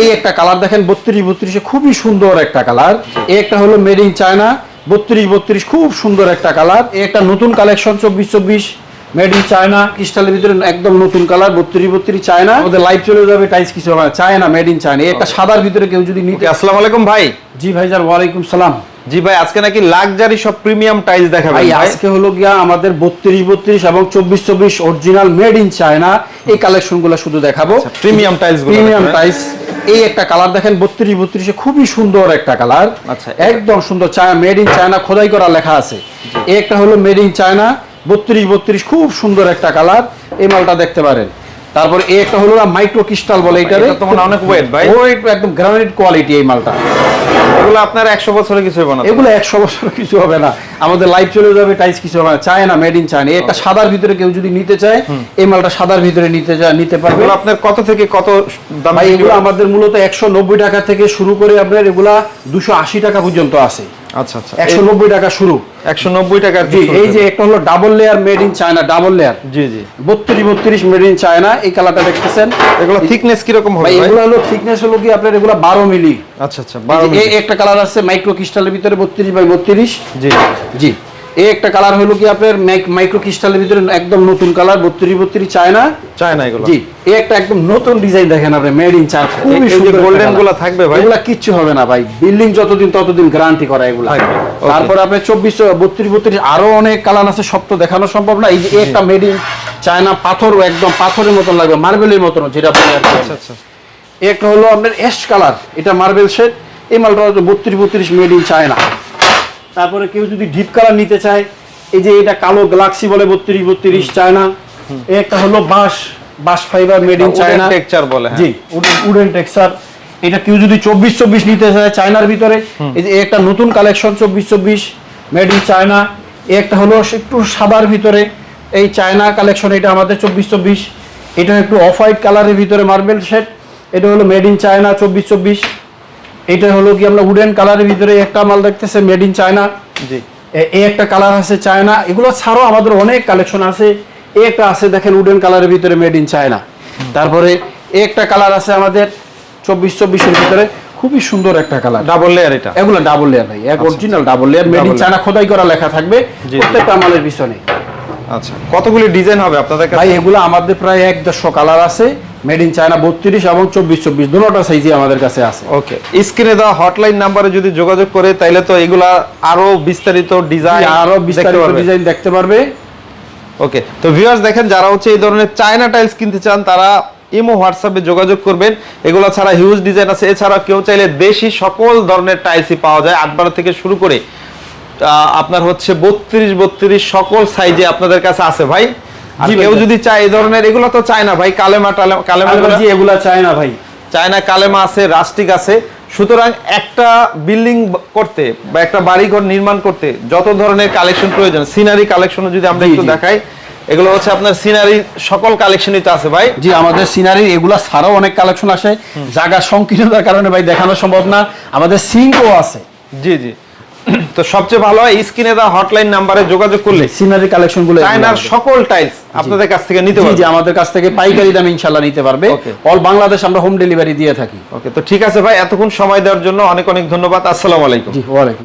এই একটা কালার দেখেন বত্রিশ বত্রিশে খুবই সুন্দর একটা কালার। এই একটা হলো মেড ইন চায়না বত্রিশ বত্রিশ খুব সুন্দর একটা কালার। এই একটা নতুন কালেকশন চব্বিশ চব্বিশ মেড ইন চায়না ক্রিস্টালের ভিতরে একদম নতুন কালার বত্রিশ বত্রিশ চায়না আমাদের লাইভ চলে যাবে টাইস কিছু হবে চায়না মেড ইন চায়না একটা সাদার ভিতরে কেউ যদি নিতে আসসালামু আলাইকুম ভাই। জি ভাইজান ওয়ালাইকুম সালাম। জি ভাই আজকে নাকি লাক্সারি সব প্রিমিয়াম টাইলস দেখাবেন ভাই ভাই। আজকে হলো গিয়া আমাদের বত্রিশ বত্রিশ এবং চব্বিশ চব্বিশ অরিজিনাল মেড ইন চায়না এই কালেকশনগুলো শুধু দেখাবো। প্রিমিয়াম টাইলস প্রিমিয়াম দেখাবেন। এই একটা কালার দেখেন বত্রিশ বত্রিশে খুবই সুন্দর একটা কালার। আচ্ছা। একদম সুন্দর চায়না মেড ইন চায়না খোদাই করা লেখা আছে। এই একটা হলো মেড ইন চায়না বত্রিশ বত্রিশ খুব সুন্দর একটা কালার। এই মালটা দেখতে পারেন। তারপর এই একটা হলো মাইক্রো ক্রিস্টাল বলে এটা অনেক ওয়েট ভাই। ওয়েট একদম গ্রানাইট কোয়ালিটি এই মালটা। এগুলো আপনার 100 বছরে কিছু হবে না এগুলো বছর কিছু হবে না। আমাদের লাইফ চলে যাবে কিছু হবে না। চায়না মেড ইন চায়না সাদার ভিতরে কেউ যদি নিতে চায় এই মালটা সাদার ভিতরে নিতে চায় নিতে পারবে। এগুলো আপনার কত থেকে কত দাম এগুলো আমাদের মূলত একশো নব্বই টাকা থেকে শুরু করে আপনার এগুলা দুশো আশি টাকা পর্যন্ত আছে। আচ্ছা আচ্ছা। একশো নব্বই টাকা শুরু। 190 টাকা জি এই যে একটা হলো double layer made in China double layer. জি জি। বত্রিশ বত্রিশ মেড ইন চায়না এই কালারটা দেখতেছেন। এগুলো থিকনেস কি রকম হবে এগুলো হলো থিকনেস হলো কি আপনার এগুলো বারো মিলি আচ্ছা আচ্ছা 12 এই একটা কালার আছে মাইক্রো ক্রিস্টালের ভিতরে বত্রিশ বাই বত্রিশ। জি। জি। এই একটা কালার হলো কি আপনার মাইক্রো ক্রিস্টালের ভিতরে একদম নতুন কালার বত্রিশ বত্রিশ চায়না? চায় না এগুলো। জি এই একটা একদম নতুন ডিজাইন দেখেন আপনি মেড ইন চায়না খুবই সুন্দর একটা গুলা থাকবে ভাই? এগুলা কিচ্ছু হবে না ভাই বিল্ডিং যতদিন ততদিন গ্যারান্টি করা এগুলা। তারপর আপনি চব্বিশ বত্রিশ বত্রিশ আরও অনেক কালার আছে সব তো দেখানো সম্ভব না। এই যে একটা মেড ইন চায়না পাথর একদম পাথরের মতন লাগবে মার্বেলের মতন যেটা বলে আচ্ছা আচ্ছা। একটা হলো আপনার অ্যাশ কালার এটা মার্বেল শেড এই মালটা বত্রিশ বত্রিশ মেড ইন চায়না তারপরে কেউ যদি ডিপ কালার নিতে চায় এই যে এটা কালো গ্যালাক্সি বলে বত্রিশ বত্রিশ চায়না একটা হলো বাঁশ বাঁশ fibre made in China. texture বলে, হ্যাঁ। জি উডেন টেক্সচার এটা কেউ যদি চব্বিশ চব্বিশ নিতে চায় চায়নার ভিতরে এই যে একটা নতুন কালেকশন চব্বিশ চব্বিশ মেড ইন চায়না। একটা হলো একটু সাদার ভিতরে এই চায়না কালেকশন এটা আমাদের চব্বিশ চব্বিশ। এটা একটু অফ হোয়াইট কালারের ভিতরে মার্বেল শেড এটা হলো মেড ইন চায়না চব্বিশ চব্বিশ। এটা হলো কি আমরা উডেন কালারের ভিতরে একটা মাল দেখতেছে মেড ইন চায়না জি। এই একটা কালার আছে চায়না এগুলো ছাড়াও আমাদের অনেক কালেকশন আছে। এই একটা আছে দেখেন উডেন কালারের ভিতরে মেড ইন চায়না তারপরে এই একটা কালার আছে আমাদের চব্বিশ চব্বিশের ভিতরে। খুবই সুন্দর একটা কালার ডাবল লেয়ার এটা। এগুলো ডাবল লেয়ার ভাই। এক original double layer made in China খোদাই করা লেখা থাকবে প্রত্যেকটা মালের পিছনে। আচ্ছা কতগুলি ডিজাইন হবে আপনাদের কাছে? ভাই এগুলো আমাদের প্রায় এক দেড়শো কালার আছে। মেড ইন চায়না বত্রিশ এবং চব্বিশ চব্বিশ দুটোটা সাইজই আমাদের কাছে আছে। ওকে স্ক্রিনে দেওয়া হটলাইন নাম্বারে যদি যোগাযোগ করে তাইলে তো এগুলা আরও বিস্তারিত ডিজাইন আরও বিস্তারিত ডিজাইন দেখতে পারবে। ওকে তো ভিউয়ার্স দেখেন যারা হচ্ছে এই ধরনের চায়না টাইলস কিনতে চান তারা ইমো হোয়াটসঅ্যাপে যোগাযোগ করবেন। এগুলো ছাড়া হিউজ ডিজাইন আছে। এছাড়া কেউ চাইলে দেশি সকল ধরনের টাইলসই পাওয়া যায়। আট বারো থেকে শুরু করে আপনার হচ্ছে বত্রিশ বত্রিশ সকল সাইজে আপনাদের কাছে আছে ভাই। আর। কেউ যদি চায় এই ধরনের এগুলো তো চায় না ভাই কালেমা টালেমা কালেমা জি এগুলা চায়না ভাই। চায়না কালেমা আছে রাস্টিক আছে। সুতরাং একটা বিল্ডিং করতে বা একটা বাড়িঘর নির্মাণ করতে যত ধরনের কালেকশন প্রয়োজন সিনারি কালেকশনও যদি আমরা একটু দেখাই এগুলো হচ্ছে আপনার সিনারি সকল কালেকশনই তো আছে ভাই। জি আমাদের সিনারি এগুলা ছাড়াও অনেক কালেকশন আসে। জায়গা সংকীর্ণতার কারণে ভাই দেখানো সম্ভব না। আমাদের সিঙ্কও আছে। জি জি। তো সবচেয়ে ভালো হয় স্ক্রিনে দা হটলাইন নাম্বারে যোগাযোগ করলে সিনারি কালেকশনগুলো চায়নার সকল টাইলস আপনাদের কাছ থেকে নিতে জি জি পারবে আমাদের কাছ থেকে পাইকারি দামে ইনশাল্লাহ নিতে পারবে। অল বাংলাদেশ আমরা হোম ডেলিভারি দিয়ে থাকি। ওকে তো ঠিক আছে ভাই এতক্ষণ সময় দেওয়ার জন্য অনেক অনেক ধন্যবাদ। আসসালামু আলাইকুম। জি ওয়ালাইকুম